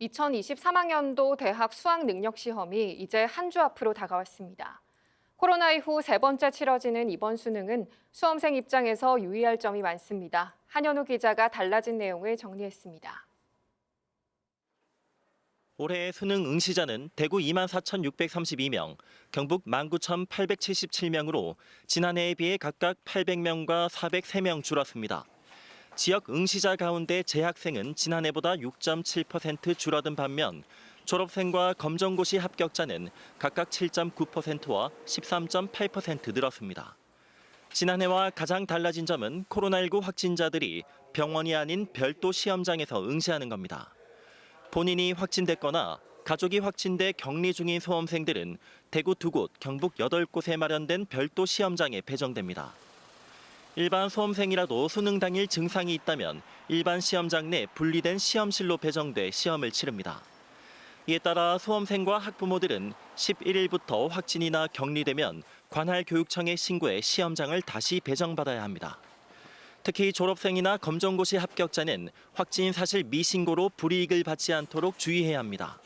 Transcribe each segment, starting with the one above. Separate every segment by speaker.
Speaker 1: 2023학년도 대학 수학 능력 시험이 이제 한 주 앞으로 다가왔습니다. 코로나 이후 세 번째 치러지는 이번 수능은 수험생 입장에서 유의할 점이 많습니다. 한현우 기자가 달라진 내용을 정리했습니다.
Speaker 2: 올해의 수능 응시자는 대구 24,632명, 경북 19,877명으로 지난해에 비해 각각 800명과 403명 줄었습니다. 지역 응시자 가운데 재학생은 지난해보다 6.7% 줄어든 반면 졸업생과 검정고시 합격자는 각각 7.9%와 13.8% 늘었습니다. 지난해와 가장 달라진 점은 코로나19 확진자들이 병원이 아닌 별도 시험장에서 응시하는 겁니다. 본인이 확진됐거나 가족이 확진돼 격리 중인 수험생들은 대구 두 곳, 경북 여덟 곳에 마련된 별도 시험장에 배정됩니다. 일반 수험생이라도 수능 당일 증상이 있다면 일반 시험장 내 분리된 시험실로 배정돼 시험을 치릅니다. 이에 따라 수험생과 학부모들은 11일부터 확진이나 격리되면 관할 교육청에 신고해 시험장을 다시 배정받아야 합니다. 특히 졸업생이나 검정고시 합격자는 확진 사실 미신고로 불이익을 받지 않도록 주의해야 합니다.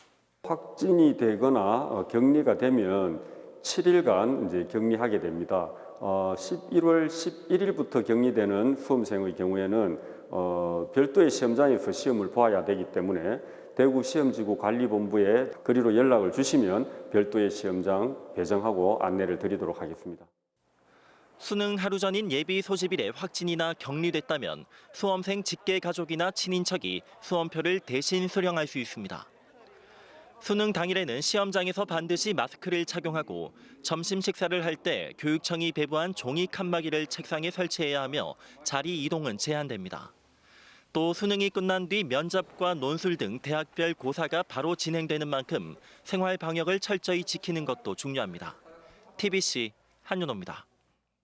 Speaker 3: 확진이 되거나 어, 격리가 되면 7일간 이제 격리하게 됩니다. 어, 11월 11일부터 격리되는 수험생의 경우에는 어, 별도의 시험장에서 시험을 보아야 되기 때문에 대구 시험지구 관리본부에 거리로 연락을 주시면 별도의 시험장 배정하고 안내를 드리도록 하겠습니다.
Speaker 2: 수능 하루 전인 예비 소집일에 확진이나 격리됐다면 수험생 직계 가족이나 친인척이 수험표를 대신 수령할 수 있습니다. 수능 당일에는 시험장에서 반드시 마스크를 착용하고 점심 식사를 할 때 교육청이 배부한 종이 칸막이를 책상에 설치해야 하며 자리 이동은 제한됩니다. 또 수능이 끝난 뒤 면접과 논술 등 대학별 고사가 바로 진행되는 만큼 생활 방역을 철저히 지키는 것도 중요합니다. TBC 한윤호입니다.